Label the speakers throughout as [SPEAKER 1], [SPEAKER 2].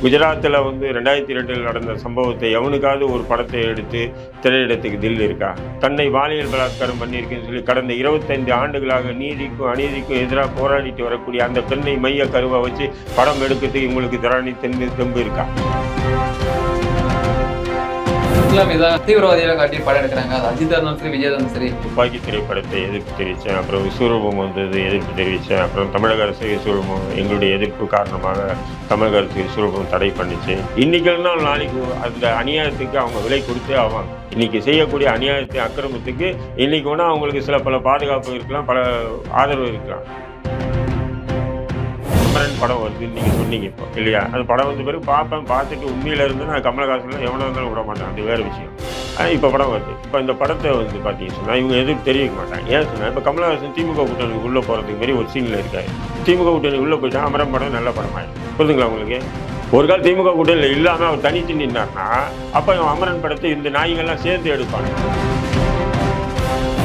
[SPEAKER 1] குஜராத்தில் வந்து ரெண்டாயிரத்தி ரெண்டில் நடந்த சம்பவத்தை எவனுக்காவது ஒரு படத்தை எடுத்து திரையிடத்துக்கு தில் இருக்கா? தன்னை பாலியல் பலாத்காரம் பண்ணியிருக்குன்னு சொல்லி கடந்த இருபத்தைந்து ஆண்டுகளாக நீதிக்கும் அநீதிக்கும் எதிராக போராடிட்டு வரக்கூடிய அந்த பெண்ணை மைய கருவை வச்சு படம் எடுக்கிறதுக்கு இவங்களுக்கு திராணி தென்பு தெம்பு இருக்கா?
[SPEAKER 2] இஸ்லாமிய தான் தீவிரவாதியாக காட்டி படம் எடுக்கிறாங்க. அது அஜித் இருந்தாலும் சரி விஜய் இருந்தாலும் சரி.
[SPEAKER 1] துப்பாக்கி திரைப்படத்தை எதிர்ப்பு தெரிவித்தேன். அப்புறம் விஸ்வரூபம் வந்தது எதிர்ப்பு தெரிவித்தேன். அப்புறம் தமிழக அரசு விஸ்வரூபம் எங்களுடைய எதிர்ப்பு காரணமாக தமிழக அரசு விஸ்வரூபம் தடை பண்ணிச்சு. இன்னைக்கு இன்னைக்குன்னா நாளைக்கு அந்த அநியாயத்துக்கு அவங்க விலை கொடுத்து ஆவாங்க. இன்னைக்கு செய்யக்கூடிய அநியாயத்தை அக்கிரமத்துக்கு இன்னைக்கு வேணால் அவங்களுக்கு சில பல பாதுகாப்பு இருக்கலாம் பல ஆதரவு இருக்கலாம். அமரன் படம் வருதுன்னு நீங்கள் சொன்னீங்க இப்போ இல்லையா? அது படம் வந்த பிறகு பார்ப்பேன் பார்த்துட்டு உண்மையில இருந்து நான் கமலஹாசன் எவ்வளோ இருந்தாலும் விட மாட்டேன் அது வேறு விஷயம். ஆனால் இப்போ படம் வருது. இப்போ இந்த படத்தை வந்து பார்த்தீங்கன்னு சொன்னால் இவங்க எதுவும் தெரிவிக்க மாட்டாங்க. ஏன் சொன்னால் இப்போ கமலஹாசன் திமுக கூட்டணிக்கு உள்ளே போகிறதுக்கு மாதிரி ஒரு சீனில் இருக்காரு. திமுக கூட்டணி உள்ளே போயிட்டா அமரன் படம் நல்ல படமாயிடும் புரிதுங்களா உங்களுக்கு? ஒரு கால் திமுக கூட்டணியில் இல்லாமல் அவர் தனித்து நின்னார்னா அப்போ அமரன் படத்தை இந்த நாய்கள்லாம் சேர்ந்து எடுப்பாங்க.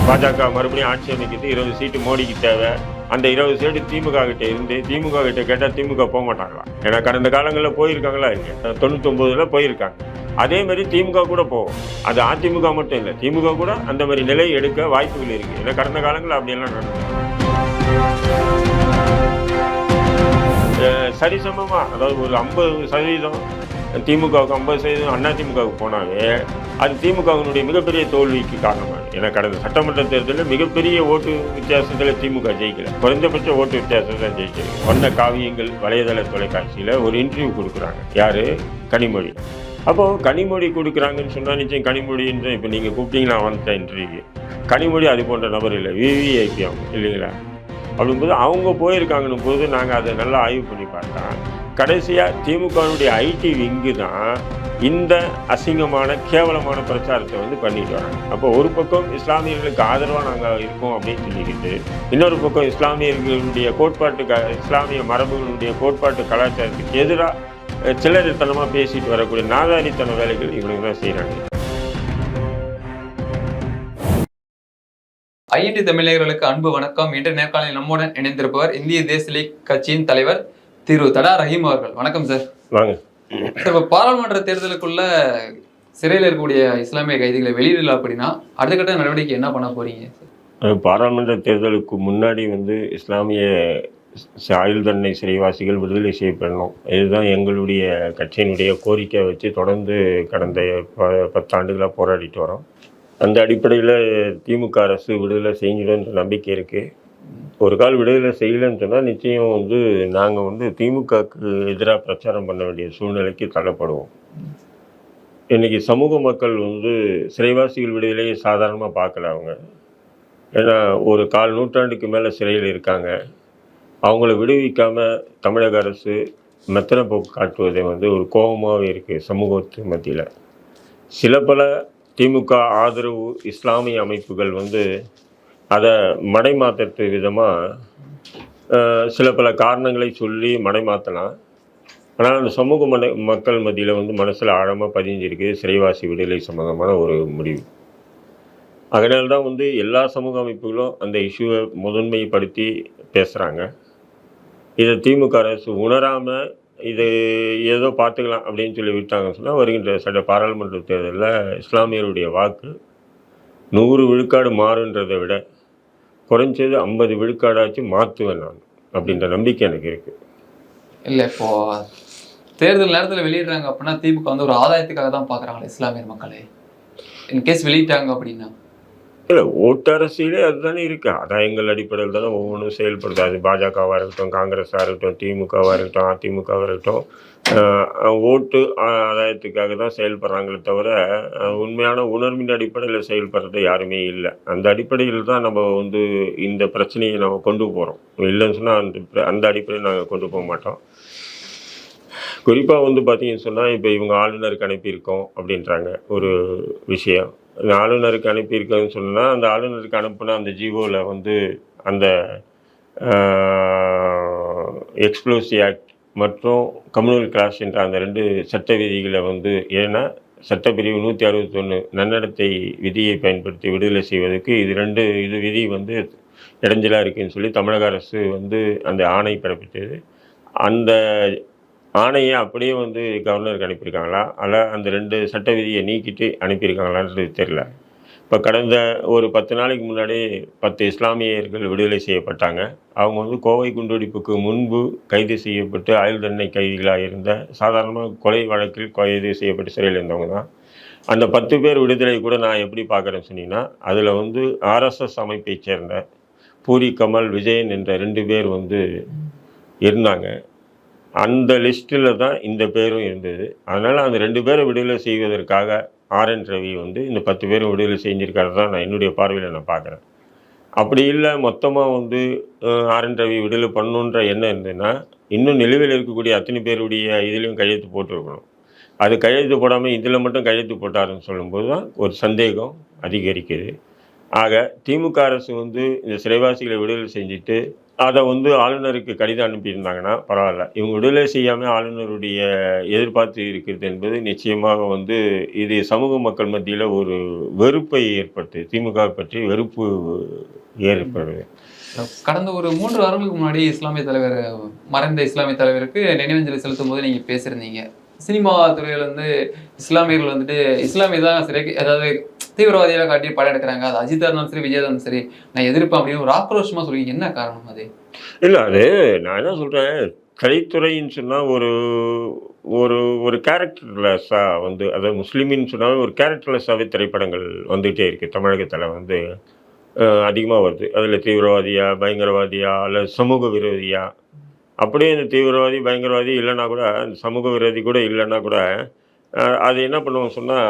[SPEAKER 1] பாஜக மறுபடியும் ஆட்சி அமைக்கிறது இருபது சீட்டு மோடிக்கு தேவை. அந்த இருபது சீட்டு திமுக கிட்ட இருந்து திமுக கிட்ட கேட்டால் திமுக போக மாட்டாங்களா? ஏன்னா கடந்த காலங்களில் போயிருக்காங்களா இல்லையா தொண்ணூத்தொம்பதுல போயிருக்காங்க. அதே மாதிரி திமுக கூட போகும். அது அதிமுக மட்டும் இல்லை. திமுக கூட அந்த மாதிரி நிலை எடுக்க வாய்ப்புகள் இருக்கு. ஏன்னா கடந்த காலங்களில் அப்படியெல்லாம் நடக்கும் சரிசமமாக அதாவது ஒரு ஐம்பது சதவீதம் திமுகவுக்கு ஐம்பது சதவீதம் அண்ணா திமுகவுக்கு போனாவே அது திமுகவினுடைய மிகப்பெரிய தோல்விக்கு காரணமாக ஏன்னா கடந்த சட்டமன்ற தேர்தலில் மிகப்பெரிய ஓட்டு வித்தியாசத்தில் திமுக ஜெயிக்கல. குறைந்தபட்ச ஓட்டு வித்தியாசத்தில் தான் ஜெயிக்கல வண்ண காவியங்கள் வலைதள தொலைக்காட்சியில் ஒரு இன்டர்வியூ கொடுக்குறாங்க. யார்? கனிமொழி. அப்போ கனிமொழி கொடுக்குறாங்கன்னு சொன்னால் நிச்சயம் கனிமொழின்னு இப்போ நீங்கள் கூப்பிட்டீங்கன்னா வந்துட்டேன் இன்டர்வியூ கனிமொழி அது போன்ற நபர் இல்லை. விவிஐபி அவங்க இல்லைங்களா? அப்படிங்கும்போது அவங்க போயிருக்காங்கன்னும் போது நாங்கள் அதை நல்லா ஆய்வு பண்ணி பார்த்தா கடைசியாக திமுகவுடைய ஐடி விங்கு தான் இந்த அசிங்கமான கேவலமான பிரச்சாரத்தை வந்து பண்ணிட்டு வராங்க. அப்போ ஒரு பக்கம் இஸ்லாமியர்களுக்கு ஆதரவாக நாங்கள் இருக்கோம் அப்படின்னு சொல்லிக்கிட்டு இன்னொரு பக்கம் இஸ்லாமியர்களுடைய கோட்பாட்டு க இஸ்லாமிய மரபுகளுடைய கோட்பாட்டு கலாச்சாரத்துக்கு எதிராக சில்லறைத்தனமாக பேசிட்டு வரக்கூடிய நாதாரித்தன வேலைகள் இவனுங்க தான் செய்கிறாங்க
[SPEAKER 2] ஐஎன்டி தமிழர்களுக்கு அன்பு வணக்கம். இன்று நேர்காணலில் நம்முடன் இணைந்திருப்பவர் இந்திய தேசிய லீக் கட்சியின் தலைவர் திரு தடா ரஹீம் அவர்கள். வணக்கம் சார்
[SPEAKER 1] வாங்க.
[SPEAKER 2] இப்போ பாராளுமன்ற தேர்தலுக்குள்ள சிறையில் இருக்கக்கூடிய இஸ்லாமிய கைதிகளை வெளியிடல அப்படின்னா அடுத்த கட்ட நடவடிக்கை என்ன பண்ண போறீங்க
[SPEAKER 1] பாராளுமன்ற தேர்தலுக்கு முன்னாடி வந்து இஸ்லாமிய ஆயுள் தண்டனை சிறைவாசிகள் விடுதலை செய்யப்படணும். இதுதான் எங்களுடைய கட்சியினுடைய கோரிக்கை வச்சு தொடர்ந்து கடந்த ப பத்தாண்டுகளாக போராடிட்டு வரோம். அந்த அடிப்படையில் திமுக அரசு விடுதலை செஞ்சிடும்ன்ற நம்பிக்கை இருக்குது ஒரு கால் விடுதலை செய்யலைன்னு சொன்னால் நிச்சயம் வந்து நாங்கள் வந்து திமுகவுக்கு எதிராக பிரச்சாரம் பண்ண வேண்டிய சூழ்நிலைக்கு தள்ளப்படுவோம். இன்னைக்கு சமூக மக்கள் வந்து சிறைவாசிகள் விடுதலையை சாதாரணமாக பார்க்கல அவங்க. ஏன்னா ஒரு கால் நூற்றாண்டுக்கு மேலே சிறையில் இருக்காங்க. அவங்கள விடுவிக்காமல் தமிழக அரசு மெத்தனை போக்கு காட்டுவதே வந்து ஒரு கோபமாகவே இருக்குது சமூகத்து மத்தியில். சில பல திமுக ஆதரவு இஸ்லாமிய அமைப்புகள் வந்து அதை மடைமாத்தத்து விதமாக சில பல காரணங்களை சொல்லி மடைமாற்றலாம் ஆனால் அந்த சமூக மன மக்கள் மத்தியில் வந்து மனசில் ஆழமாக பதிஞ்சிருக்கு சிறைவாசி விடுதலை சம்மந்தமான ஒரு முடிவு. அதனால தான் வந்து எல்லா சமூக அமைப்புகளும் அந்த இஷ்யூவை முதன்மைப்படுத்தி பேசுகிறாங்க இதை திமுக அரசு உணராமல் இது ஏதோ பார்த்துக்கலாம் அப்படின்னு சொல்லி விட்டாங்கன்னு சொன்னால் வருகின்ற சட்ட பாராளுமன்ற தேர்தலில் இஸ்லாமியருடைய வாக்கு நூறு விழுக்காடு மாறுன்றதை விட குறைஞ்சது ஐம்பது விழுக்காடாச்சும் மாற்றுவேன் நான் அப்படின்ற நம்பிக்கை எனக்கு இருக்குது
[SPEAKER 2] இல்ல இப்போ தேர்தல் நேரத்துல வெளியிடுறாங்க அப்படின்னா திமுக வந்து ஒரு ஆதாயத்துக்காக தான் பாக்குறாங்களே இஸ்லாமியர் மக்களே. இன்கேஸ் வெளியிட்டாங்க அப்படின்னா.
[SPEAKER 1] இல்லை ஓட்டு அரசியலே அதுதானே இருக்கு. ஆதாயங்கள் அடிப்படையில் தானே ஒவ்வொன்றும் செயல்படுது. அது பாஜகவாக இருக்கட்டும் காங்கிரஸாக இருக்கட்டும் திமுகவாக இருக்கட்டும் அதிமுகவாக இருக்கட்டும். ஓட்டு ஆ- ஆதாயத்துக்காக தான் செயல்படுறாங்களே தவிர உண்மையான உணர்வின் அடிப்படையில் செயல்படுறது யாருமே இல்லை. அந்த அடிப்படையில் தான் நம்ம வந்து இந்த பிரச்சனையை நம்ம கொண்டு போகிறோம் இல்லைன்னு சொன்னால் அந்த அந்த அடிப்படையில் நாங்கள் கொண்டு போக மாட்டோம். குறிப்பாக வந்து பார்த்தீங்கன்னு சொன்னால் இப்போ இவங்க ஆளுநருக்கு அனுப்பியிருக்கோம் அப்படின்றாங்க ஒரு விஷயம். இந்த ஆளுநருக்கு அனுப்பியிருக்கோன்னு சொன்னால் அந்த ஆளுநருக்கு அனுப்பின அந்த ஜிஓவில் வந்து அந்த எக்ஸ்ப்ளோசி ஆக்ட் மற்றும் கம்யூனல் கிளாஸ் என்ற அந்த ரெண்டு சட்ட விதிகளை வந்து ஏன்னா சட்டப்பிரிவு நூற்றி அறுபத்தொன்று நன்னடத்தை விதியை பயன்படுத்தி விடுதலை செய்வதற்கு இது ரெண்டு இது விதி வந்து இடைஞ்சலாக இருக்குன்னு சொல்லி தமிழக அரசு வந்து அந்த ஆணை பிறப்பித்தது. அந்த ஆணையை அப்படியே வந்து கவர்னருக்கு அனுப்பியிருக்காங்களா? அல்ல அந்த ரெண்டு சட்ட விதியை நீக்கிட்டு அனுப்பியிருக்காங்களான்றது தெரியல. இப்போ கடந்த ஒரு பத்து நாளைக்கு முன்னாடி பத்து இஸ்லாமியர்கள் விடுதலை செய்யப்பட்டாங்க. அவங்க வந்து கோவை குண்டுவெடிப்புக்கு முன்பு கைது செய்யப்பட்டு ஆயுள் தண்டனை கைதிகளாக இருந்த சாதாரணமாக கொலை வழக்கில் கைது செய்யப்பட்டு சிறையில் இருந்தவங்க தான். அந்த பத்து பேர் விடுதலை கூட நான் எப்படி பார்க்குறேன்னு சொன்னீங்கன்னா அதில் வந்து ஆர்எஸ்எஸ் அமைப்பைச் சேர்ந்த பூரி கமல் விஜயன் என்ற ரெண்டு பேர் வந்து இருந்தாங்க. அந்த லிஸ்ட்டில் தான் இந்த பேரும் இருந்தது. அதனால் அந்த ரெண்டு பேரை விடுதலை செய்வதற்காக ஆர்என் ரவி வந்து இந்த பத்து பேரும் விடுதலை செஞ்சிருக்காரு தான் நான் என்னுடைய பார்வையில் நான் பார்க்குறேன். அப்படி இல்லை மொத்தமாக வந்து ஆர்என் ரவி விடுதலை பண்ணணுன்ற எண்ணம் இருந்ததுன்னா இன்னும் நிலுவையில் இருக்கக்கூடிய அத்தனை பேருடைய இதுலேயும் கையெழுத்து போட்டிருக்கணும். அது கையெழுத்து போடாமல் இதில் மட்டும் கையெழுத்து போட்டாருன்னு சொல்லும்போது தான் ஒரு சந்தேகம் அதிகரிக்குது. ஆக திமுக அரசு வந்து இந்த சிறைவாசிகளை விடுதலை செஞ்சுட்டு அதை வந்து ஆளுநருக்கு கடிதம் அனுப்பியிருந்தாங்கன்னா பரவாயில்ல. இவங்க விடுதலை செய்யாமல் ஆளுநருடைய எதிர்பார்த்து இருக்கிறது என்பது நிச்சயமாக வந்து இது சமூக மக்கள் மத்தியில் ஒரு வெறுப்பை ஏற்படுத்து திமுக பற்றி வெறுப்பு ஏற்படுது.
[SPEAKER 2] கடந்த ஒரு மூன்று வாரங்களுக்கு முன்னாடி இஸ்லாமிய தலைவர் மறைந்த இஸ்லாமிய தலைவருக்கு நினைவஞ்சலி செலுத்தும் போது நீங்கள் பேசியிருந்தீங்க. சினிமா துறையில வந்து இஸ்லாமியர்கள் வந்துட்டு இஸ்லாமிய தான் சரி அதாவது தீவிரவாதியாக காட்டி படம் எடுக்கிறாங்க. அது அஜித் இருந்தாலும் சரி விஜய் இருந்தாலும் சரி நான் எதிர்ப்பேன் அப்படின்னு ஒரு ஆக்ரோஷமா சொல்லி என்ன காரணம் அது?
[SPEAKER 1] இல்லை அது நான் என்ன சொல்கிறேன் கலைத்துறைன்னு சொன்னால் ஒரு ஒரு ஒரு கேரக்டர்லெஸ்ஸாக வந்து அதாவது முஸ்லீமின்னு சொன்னால் ஒரு கேரக்டர்லெஸ்ஸாகவே திரைப்படங்கள் வந்துகிட்டே இருக்குது தமிழகத்தில் வந்து அதிகமாக வருது. அதில் தீவிரவாதியாக பயங்கரவாதியாக அல்லது சமூக விரோதியாக அப்படியே இந்த தீவிரவாதி பயங்கரவாதி இல்லைன்னா கூட இந்த சமூக விரோதி கூட இல்லைன்னா கூட அது என்ன பண்ணுவோம் சொன்னால்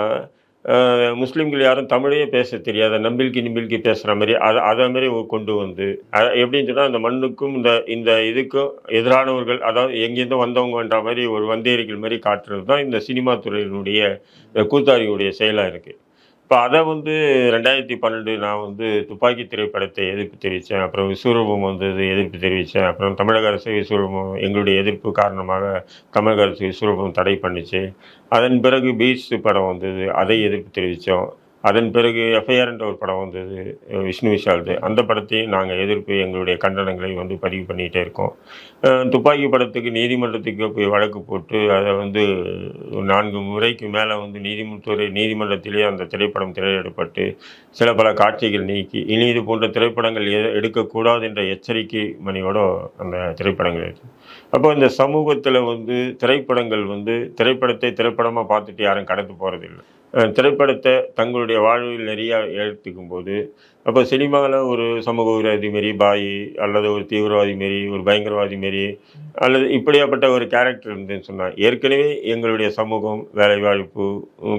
[SPEAKER 1] முஸ்லீம்கள் யாரும் தமிழையே பேச தெரியாத. நம்பிக்கை நிம்பில்கி பேசுகிற மாதிரி அதை அதை மாதிரி கொண்டு வந்து எப்படின்னு சொன்னால் அந்த மண்ணுக்கும் இந்த இந்த இதுக்கும் எதிரானவர்கள் அதாவது எங்கேருந்து வந்தவங்கன்ற மாதிரி ஒரு வந்தேரிகள் மாதிரி காட்டுறது தான் இந்த சினிமா துறையினுடைய கூத்தாரியுடைய செயலாக இருக்குது இப்போ அதை வந்து ரெண்டாயிரத்தி பன்னெண்டு நான் வந்து துப்பாக்கி திரைப்படத்தை எதிர்ப்பு தெரிவித்தேன் அப்புறம் விஸ்வரூபம் வந்தது எதிர்ப்பு தெரிவித்தேன் அப்புறம் தமிழக அரசு விஸ்வரூபம் எங்களுடைய எதிர்ப்பு காரணமாக தமிழக அரசு விஸ்வரூபம் தடை பண்ணிச்சு. அதன் பிறகு பீச் படம் வந்தது. அதை எதிர்ப்பு தெரிவித்தோம் அதன் பிறகு எஃப்ஐஆர் என்ற ஒரு படம் வந்தது விஷ்ணு விஷால்து. அந்த படத்தையும் நாங்கள் எதிர்ப்பு எங்களுடைய கண்டனங்களை வந்து பதிவு பண்ணிகிட்டே இருக்கோம். துப்பாக்கி படத்துக்கு நீதிமன்றத்துக்கு போய் வழக்கு போட்டு அதை வந்து நான்கு முறைக்கு மேலே வந்து நீதிமன்றத்துறை நீதிமன்றத்திலே அந்த திரைப்படம் திரையிடப்பட்டு சில பல காட்சிகள் நீக்கி இனி இது போன்ற திரைப்படங்கள் எ- எடுக்கக்கூடாது என்ற எச்சரிக்கை மணியோட அந்த திரைப்படங்கள் இருக்கு. அப்போ இந்த சமூகத்தில் வந்து திரைப்படங்கள் வந்து திரைப்படத்தை திரைப்படமாக பார்த்துட்டு யாரும் கடந்து போகிறதில்லை திரைப்படத்தை தங்களுடைய வாழ்வில் நிறையா எடுத்துக்கும் போது அப்போ சினிமாவில் ஒரு சமூக விரோதி மாரி பாய் அல்லது ஒரு தீவிரவாதி மாரி ஒரு பயங்கரவாதி மாரி அல்லது இப்படியாப்பட்ட ஒரு கேரக்டர் இருந்துன்னு சொன்னால் ஏற்கனவே எங்களுடைய சமூகம் வேலைவாய்ப்பு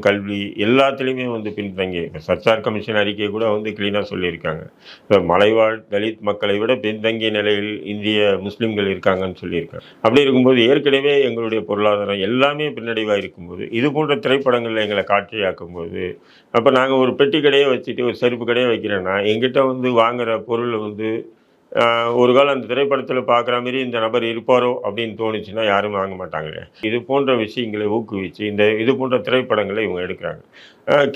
[SPEAKER 1] கல்வி எல்லாத்துலேயுமே வந்து பின்தங்கி சர்ச்சார் கமிஷன் அறிக்கை கூட வந்து க்ளீனாக சொல்லியிருக்காங்க. இப்போ மலைவாழ் தலித் மக்களை விட பின்தங்கிய நிலையில் இந்திய முஸ்லீம்கள் இருக்காங்கன்னு சொல்லியிருக்காங்க. அப்படி இருக்கும்போது ஏற்கனவே எங்களுடைய பொருளாதாரம் எல்லாமே பின்னடைவாக இருக்கும்போது இது போன்ற திரைப்படங்களில் எங்களை காட்சியாக்கும் போது அப்போ நாங்கள் ஒரு பெட்டி கடையை வச்சுட்டு ஒரு செருப்பு கடையை வைக்கிறேன்னா எங்கிட்ட வந்து வாங்குகிற பொருள் வந்து ஒரு காலம் அந்த திரைப்படத்தில் பார்க்குற மாதிரி இந்த நபர் இருப்பாரோ அப்படின்னு தோணுச்சுன்னா யாரும் வாங்க மாட்டாங்களே இது போன்ற விஷயங்களை ஊக்குவிச்சு இந்த இது போன்ற திரைப்படங்களை இவங்க எடுக்கிறாங்க.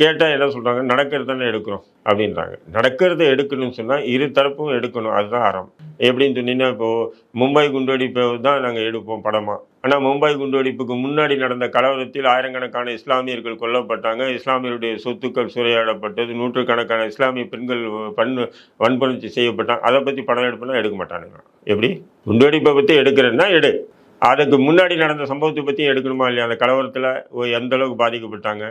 [SPEAKER 1] கேட்டால் என்ன சொல்கிறாங்க நடக்கிறது தானே எடுக்கிறோம் அப்படின்றாங்க. நடக்கிறத எடுக்கணும்னு சொன்னால் இரு தரப்பும் எடுக்கணும். அதுதான் அறம். எப்படின்னு சொன்னீங்கன்னா இப்போது மும்பை குண்டுவெடிப்பை தான் நாங்கள் எடுப்போம் படமாக ஆனால் மும்பை குண்டுவெடிப்புக்கு முன்னாடி நடந்த கலவரத்தில் ஆயிரக்கணக்கான இஸ்லாமியர்கள் கொல்லப்பட்டாங்க. இஸ்லாமியருடைய சொத்துக்கள் சூறையாடப்பட்டது. நூற்றுக்கணக்கான இஸ்லாமிய பெண்கள் பண்ணு வன்புணர்ச்சி செய்யப்பட்டாங்க. அதை பற்றி படம் எடுப்பேன்னா எடுக்க மாட்டானுங்க. எப்படி? குண்டுவெடிப்பை பற்றி எடுக்கிறேன்னா எடு. அதுக்கு முன்னாடி நடந்த சம்பவத்தை பற்றி எடுக்கணுமா இல்லையா? அந்த கலவரத்தில் எந்த அளவுக்கு பாதிக்கப்பட்டாங்க?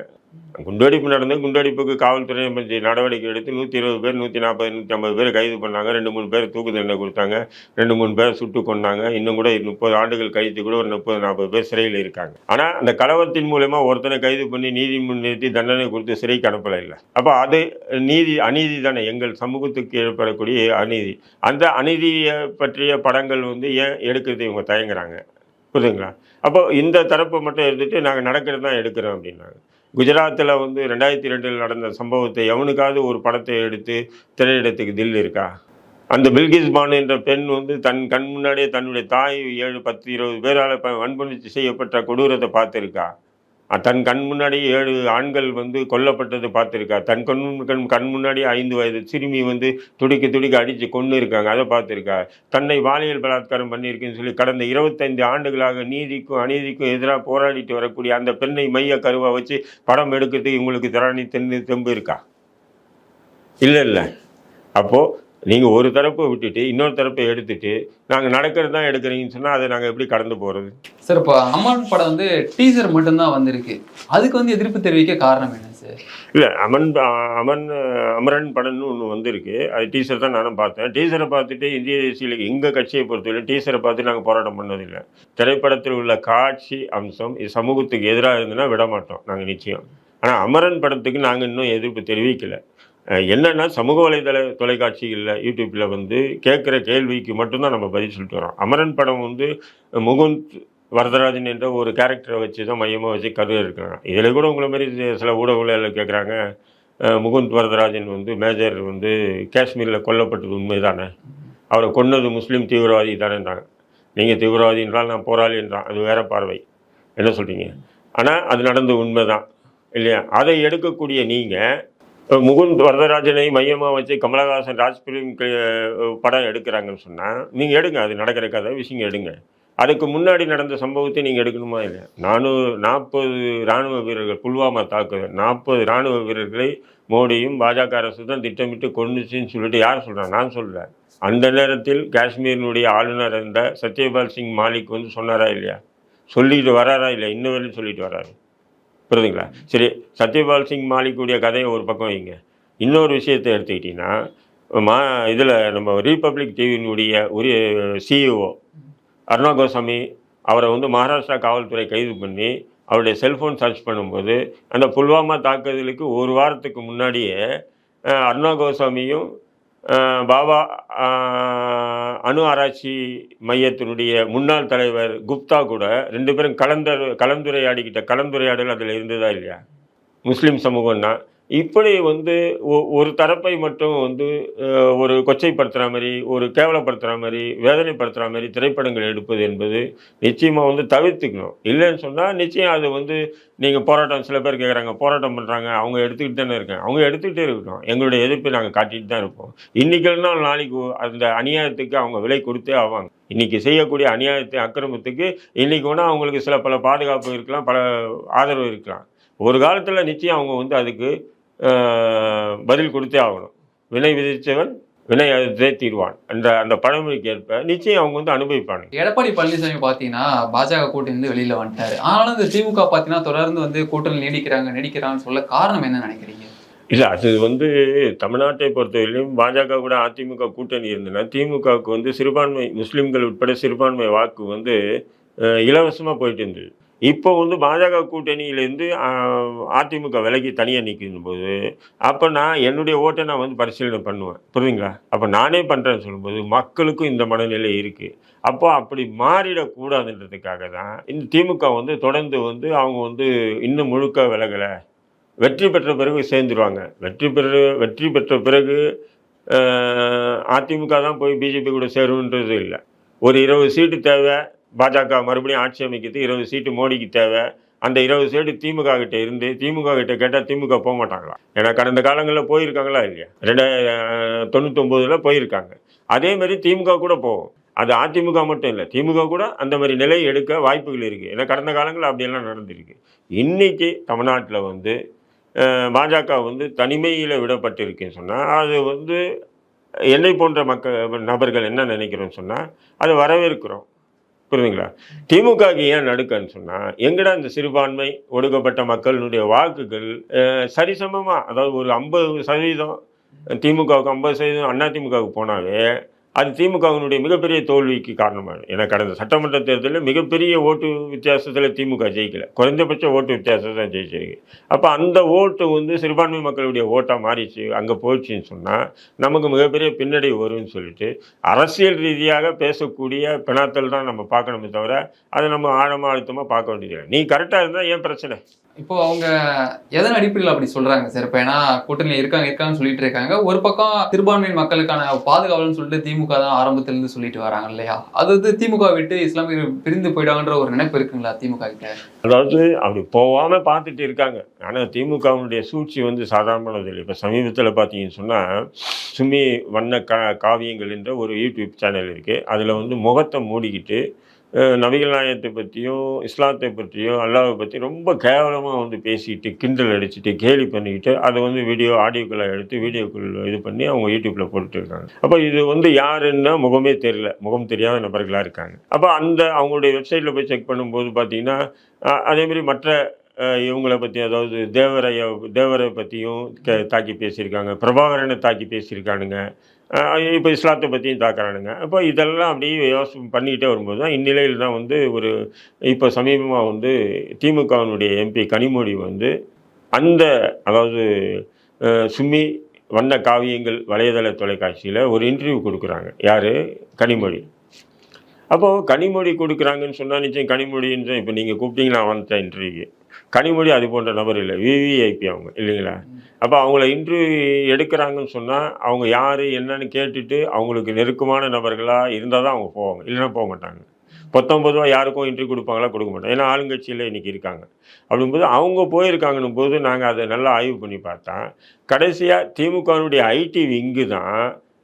[SPEAKER 1] குண்டடிப்பு நடந்து குண்டடிப்புக்கு காவல்துறை நடவடிக்கை எடுத்து நூற்றி இருபது பேர் நூற்றி நாற்பது நூற்றி ஐம்பது பேர் கைது பண்ணாங்க. ரெண்டு மூணு பேர் தூக்கு தண்டனை கொடுத்தாங்க. ரெண்டு மூணு பேர் சுட்டு கொண்டாங்க இன்னும் கூட முப்பது ஆண்டுகள் கழித்து கூட ஒரு முப்பது நாற்பது பேர் சிறையில் இருக்காங்க. ஆனால் அந்த கலவரத்தின் மூலயமா ஒருத்தனை கைது பண்ணி நீதி முன் நிறுத்தி தண்டனை கொடுத்து சிறைக்கு அனுப்பலை இல்லை. அப்போ அது நீதி அநீதி தானே. எங்கள் சமூகத்துக்கு ஏற்படக்கூடிய அநீதி. அந்த அநீதியை பற்றிய படங்கள் வந்து ஏன் எடுக்கிறது இவங்க தயங்குறாங்க? புரியுதுங்களா? அப்போ இந்த தரப்பு மட்டும் எடுத்துகிட்டு நாங்கள் நடக்கிறது தான் எடுக்கிறோம் அப்படின்னாங்க. குஜராத்தில் வந்து ரெண்டாயிரத்தி ரெண்டில் நடந்த சம்பவத்தை எவனுக்காவது ஒரு படத்தை எடுத்து திரையிடத்துக்கு தில் இருக்கா? அந்த பில்கிஸ் பானு என்ற பெண் வந்து தன் கண் முன்னாடியே தன்னுடைய தாய் ஏழு பத்து இருபது பேரால் ப- வன்புணர்ச்சி செய்யப்பட்ட கொடூரத்தை பார்த்துருக்கா? தன் கண் முன்னாடி ஏழு ஆண்கள் வந்து கொல்லப்பட்டது பார்த்துருக்கா. தன் கண் கண் கண் முன்னாடி ஐந்து வயது சிறுமி வந்து துடிக்க துடிக்க அடித்து கொண்டு இருக்காங்க. அதை பார்த்துருக்கா. தன்னை பாலியல் பலாத்காரம் பண்ணியிருக்குன்னு சொல்லி கடந்த இருபத்தைந்து ஆண்டுகளாக நீதிக்கும் அநீதிக்கும் எதிராக போராடிட்டு வரக்கூடிய அந்த பெண்ணை மைய கருவா வச்சு படம் எடுக்கிறதுக்கு இவங்களுக்கு திராணி தென்னு தெம்பு இருக்கா? இல்லை இல்லை. அப்போது நீங்கள் ஒரு தரப்பை விட்டுட்டு இன்னொரு தரப்பை எடுத்துட்டு நாங்கள் நடக்கிறது தான் எடுக்கிறீங்கன்னு சொன்னால் அதை நாங்கள் எப்படி கடந்து போகிறது
[SPEAKER 2] சார் இப்போ அம்மன் படம் வந்து டீசர் மட்டும்தான் வந்திருக்கு. அதுக்கு வந்து எதிர்ப்பு தெரிவிக்க காரணம் என்ன சார்?
[SPEAKER 1] இல்லை அமன் அமன் அமரன் படம்னு ஒன்று வந்திருக்கு. அது டீசர் தான் நானும் பார்த்தேன். டீசரை பார்த்துட்டு இந்திய தேசியில் எங்கள் கட்சியை பொறுத்தவரை டீசரை பார்த்து நாங்கள் போராட்டம் பண்ணதில்லை. திரைப்படத்தில் உள்ள காட்சி அம்சம் இது சமூகத்துக்கு எதிராக இருந்ததுன்னா விட மாட்டோம் நாங்கள் நிச்சயம். ஆனால் அமரன் படத்துக்கு நாங்கள் இன்னும் எதிர்ப்பு தெரிவிக்கலை. என்னென்னா சமூக வலைதள தொலைக்காட்சிகளில் யூடியூப்பில் வந்து கேட்குற கேள்விக்கு மட்டும்தான் நம்ம பதில் சொல்லிட்டு வரோம் அமரன் படம் வந்து முகுந்த் வரதராஜன் என்ற ஒரு கேரக்டரை வச்சு தான் மையமாக வச்சு கதை இருக்கிறாங்க இதில் கூட உங்களை மாதிரி சில ஊடகங்களில் கேட்குறாங்க முகுந்த் வரதராஜன் வந்து மேஜர் வந்து காஷ்மீரில் கொல்லப்பட்டது உண்மை தானே அவரை கொன்னது முஸ்லீம் தீவிரவாதி தானேன்றாங்க. நீங்கள் தீவிரவாதி என்றால் நான் போராளி என்றான். அது வேற பார்வை. என்ன சொல்கிறீங்க ஆனால் அது நடந்த உண்மை தான் இல்லையா? அதை எடுக்கக்கூடிய நீங்கள் முகுந்த் வரதராஜனை மையமாக வச்சு கமலஹாசன் ராஜ்பிலிம் படம் எடுக்கிறாங்கன்னு சொன்னால் நீங்கள் எடுங்க அது நடக்கிற கதை விஷயம் எடுங்க. அதுக்கு முன்னாடி நடந்த சம்பவத்தை நீங்கள் எடுக்கணுமா இல்லை நானூறு நாற்பது இராணுவ வீரர்கள் புல்வாமா தாக்குதல் நாற்பது இராணுவ வீரர்களை மோடியும் பாஜக அரசு தான் திட்டமிட்டு கொண்டுச்சுன்னு சொல்லிட்டு யார் சொல்கிறான் நான் சொல்கிறேன் அந்த நேரத்தில் காஷ்மீரினுடைய ஆளுநர் இருந்த சத்யபால் சிங் மாலிக் வந்து சொன்னாரா இல்லையா? சொல்லிட்டு வராரா இல்லை இன்ன வரையும் சொல்லிட்டு வராரு. புரியுதுங்களா? சரி சத்யபால் சிங் மாலிக்குடைய கதையை ஒரு பக்கம் வைங்க. இன்னொரு விஷயத்தை எடுத்துக்கிட்டிங்கன்னா மா இதில் நம்ம ரீபப்ளிக் டிவியினுடைய ஒரு சிஇஓ அருணா கோசாமி அவரை வந்து மகாராஷ்டிரா காவல்துறை கைது பண்ணி அவருடைய செல்ஃபோன் சர்ச் பண்ணும்போது அந்த புல்வாமா தாக்குதலுக்கு ஒரு வாரத்துக்கு முன்னாடியே அருணா கோசாமியும் பாபா அணு ஆராய்ச்சி மையத்தினுடைய முன்னாள் தலைவர் குப்தா கூட ரெண்டு பேரும் கலந்து கலந்துரையாடிக்கிட்ட கலந்துரையாடல் அதில் இருந்ததா இல்லையா? முஸ்லீம் சமூகம்னா இப்படி வந்து ஒ- ஒரு தரப்பை மட்டும் வந்து ஒரு கொச்சைப்படுத்துகிற மாதிரி ஒரு கேவலப்படுத்துகிற மாதிரி வேதனைப்படுத்துகிற மாதிரி திரைப்படங்கள் எடுப்பது என்பது நிச்சயமாக வந்து தவிர்த்துக்கணும். இல்லைன்னு சொன்னால் நிச்சயம் அது வந்து நீங்கள் போராட்டம் சில பேர் கேட்குறாங்க போராட்டம் பண்ணுறாங்க அவங்க எடுத்துக்கிட்டு தானே இருக்காங்க. அவங்க எடுத்துக்கிட்டே இருக்கட்டும். எங்களுடைய எதிர்ப்பை நாங்கள் காட்டிட்டு தான் இருப்போம். இன்றைக்கி நாளைக்கு அந்த அநியாயத்துக்கு அவங்க விலை கொடுத்தே ஆவாங்க. இன்றைக்கி செய்யக்கூடிய அநியாயத்தை அக்கிரமத்துக்கு இன்றைக்கி வேணால் அவங்களுக்கு சில பல பாதுகாப்பு இருக்கலாம் பல ஆதரவு இருக்கலாம். ஒரு காலத்தில் நிச்சயம் அவங்க வந்து அதுக்கு பதில் கொடுத்தே ஆகணும். வினை விதித்தவன் வினை அறுத்தே தீர்வான் என்ற அந்த பழமொழிக்கு ஏற்ப நிச்சயம் அவங்க வந்து அனுபவிப்பாங்க.
[SPEAKER 2] எடப்பாடி பழனிசாமி பார்த்தீங்கன்னா பாஜக கூட்டணி வெளியில வந்துட்டாரு. ஆனாலும் இந்த திமுக பார்த்தீங்கன்னா தொடர்ந்து வந்து கூட்டணி நீடிக்கிறாங்க நீடிக்கிறாங்கன்னு சொல்ல காரணம் என்ன நினைக்கிறீங்க?
[SPEAKER 1] இல்லை அது வந்து தமிழ்நாட்டை பொறுத்தவரையிலும் பாஜக கூட அதிமுக கூட்டணி இருந்ததுன்னா திமுகவுக்கு வந்து சிறுபான்மை முஸ்லீம்கள் உட்பட சிறுபான்மை வாக்கு வந்து இலவசமாக போயிட்டு இருந்தது. இப்போ வந்து பாஜக கூட்டணியிலேருந்து அதிமுக விலகி தனியாக நிற்கும் போது அப்போ நான் என்னுடைய ஓட்டை நான் வந்து பரிசீலனை பண்ணுவேன். புரியுதுங்களா? அப்போ நானே பண்ணுறேன்னு சொல்லும்போது மக்களுக்கும் இந்த மனநிலை இருக்குது அப்போ அப்படி மாறிடக்கூடாதுன்றதுக்காக தான் இந்த திமுக வந்து தொடர்ந்து வந்து அவங்க வந்து இன்னும் முழுக்க விலகலை. வெற்றி பெற்ற பிறகு சேர்ந்துருவாங்க. வெற்றி பெற வெற்றி பெற்ற பிறகு அதிமுக தான் போய் பிஜேபி கூட சேருன்றது இல்லை. ஒரு இருபது சீட்டு தேவை பாஜக மறுபடியும் ஆட்சி அமைக்கிறது இருபது சீட்டு மோடிக்கு தேவை. அந்த இருபது சீட்டு திமுக கிட்ட இருந்து திமுக கிட்ட கேட்டால் திமுக போக மாட்டாங்களா? ஏன்னா கடந்த காலங்களில் போயிருக்காங்களா இல்லையா? ரெண்டாயிரம் தொண்ணூத்தொம்போதில் போயிருக்காங்க. அதே மாதிரி திமுக கூட போகும். அது அதிமுக மட்டும் இல்லை திமுக கூட அந்த மாதிரி நிலை எடுக்க வாய்ப்புகள் இருக்குது ஏன்னா கடந்த காலங்களில் அப்படியெல்லாம் நடந்திருக்கு. இன்னைக்கு தமிழ்நாட்டில் வந்து பாஜக வந்து தனிமையில் விடப்பட்டிருக்குன்னு சொன்னால் அது வந்து என்னை போன்ற மக்கள் நபர்கள் என்ன நினைக்கிறோன்னு சொன்னால் அதை வரவேற்கிறோம். புரியுதுங்களா? திமுகவுக்கு ஏன் நடுக்கன்னு சொன்னால் எங்கடா இந்த சிறுபான்மை ஒடுக்கப்பட்ட மக்களினுடைய வாக்குகள் சரிசமமாக அதாவது ஒரு ஐம்பது சதவீதம் திமுகவுக்கு ஐம்பது சதவீதம் அண்ணா திமுகவுக்கு போனாவே அது திமுகவினுடைய மிகப்பெரிய தோல்விக்கு காரணமாக ஏன்னா கடந்த சட்டமன்ற தேர்தலில் மிகப்பெரிய ஓட்டு வித்தியாசத்தில் திமுக ஜெயிக்கலை. குறைந்தபட்ச ஓட்டு வித்தியாசம் தான் ஜெயிச்சிருக்கு. அப்போ அந்த ஓட்டு வந்து சிறுபான்மை மக்களுடைய ஓட்டாக மாறிச்சு அங்கே போயிடுச்சுன்னு சொன்னால் நமக்கு மிகப்பெரிய பின்னடைவு வரும்னு சொல்லிட்டு அரசியல் ரீதியாக பேசக்கூடிய பிணாத்தல் தான் நம்ம பார்க்கணுமே தவிர அதை நம்ம ஆழமாக அழுத்தமாக பார்க்க வேண்டியதில்லை. நீ கரெக்டாக இருந்தால் ஏன் பிரச்சனை?
[SPEAKER 2] இப்போ அவங்க எதன் அடிப்படையில் அப்படி சொல்றாங்க சார் இப்போ ஏன்னா கூட்டணியில் இருக்காங்க இருக்காங்கன்னு சொல்லிட்டு இருக்காங்க. ஒரு பக்கம் சிறுபான்மையின் மக்களுக்கான பாதுகாவல்னு சொல்லிட்டு திமுக திமுக தான் ஆரம்பத்திலேருந்து சொல்லிட்டு வராங்க இல்லையா? அது வந்து திமுக விட்டு இஸ்லாமியர்கள் பிரிந்து போயிடுவாங்கன்ற ஒரு நினைப்பு இருக்குங்களா திமுக கிட்ட?
[SPEAKER 1] அதாவது அப்படி போகாம பார்த்துட்டு இருக்காங்க. ஆனால் திமுகவினுடைய சூழ்ச்சி வந்து சாதாரணமானது இல்லை. இப்போ சமீபத்தில் பார்த்தீங்கன்னு சொன்னால் சுமி வண்ண கா காவியங்கள் என்ற ஒரு யூடியூப் சேனல் இருக்குது அதில் வந்து முகத்தை மூடிக்கிட்டு நபிகள் நாயகத்தை பற்றியும் இஸ்லாத்தை பற்றியும் அல்லாவை பற்றி ரொம்ப கேவலமாக வந்து பேசிட்டு கிண்டல் அடிச்சுட்டு கேலி பண்ணிக்கிட்டு அதை வந்து வீடியோ ஆடியோக்களை எடுத்து வீடியோக்குள் இது பண்ணி அவங்க யூடியூப்பில் போட்டுருக்காங்க அப்போ இது வந்து யாருன்னா முகமே தெரியல. முகம் தெரியாத நபர்களாக இருக்காங்க. அப்போ அந்த அவங்களுடைய வெப்சைட்டில் போய் செக் பண்ணும்போது பார்த்தீங்கன்னா அதேமாரி மற்ற இவங்களை பற்றி அதாவது தேவரைய தேவரை பற்றியும் க தாக்கி பேசியிருக்காங்க. பிரபாகரனை தாக்கி பேசியிருக்கானுங்க. இப்போ இஸ்லாத்தை பற்றியும் தாக்குறானுங்க. அப்போ இதெல்லாம் அப்படியே யோசனை பண்ணிக்கிட்டே வரும்போது தான் இந்நிலையில் தான் வந்து ஒரு இப்போ சமீபமாக வந்து திமுகவினுடைய எம்பி கனிமொழி வந்து அந்த அதாவது சுமி வண்ண காவியங்கள் வலைதள தொலைக்காட்சியில் ஒரு இன்டர்வியூ கொடுக்குறாங்க. யார்? கனிமொழி. அப்போது கனிமொழி கொடுக்குறாங்கன்னு சொன்னால் நிச்சயம் கனிமொழின்னு இப்போ நீங்கள் கூப்பிட்டீங்கன்னா வந்துட்டேன் இன்டர்வியூ கனிமொழி அது போன்ற நபர் இல்லை. விவிஐபி அவங்க இல்லைங்களா? அப்போ அவங்கள இன்டர்வியூ எடுக்கிறாங்கன்னு சொன்னால் அவங்க யார் என்னன்னு கேட்டுட்டு அவங்களுக்கு நெருக்கமான நபர்களாக இருந்தால் தான் அவங்க போவாங்க. இல்லைன்னா போக மாட்டாங்க. பத்தொம்பது ரூபா யாருக்கும் இன்டர்வியூ கொடுப்பாங்களா? கொடுக்க மாட்டோம் ஏன்னா ஆளுங்கட்சியில் இன்றைக்கி இருக்காங்க. அப்படிங்கும்போது அவங்க போயிருக்காங்கன்னும் போது நாங்கள் அதை நல்லா ஆய்வு பண்ணி பார்த்தா கடைசியாக திமுகவினுடைய ஐடி விங்கு தான்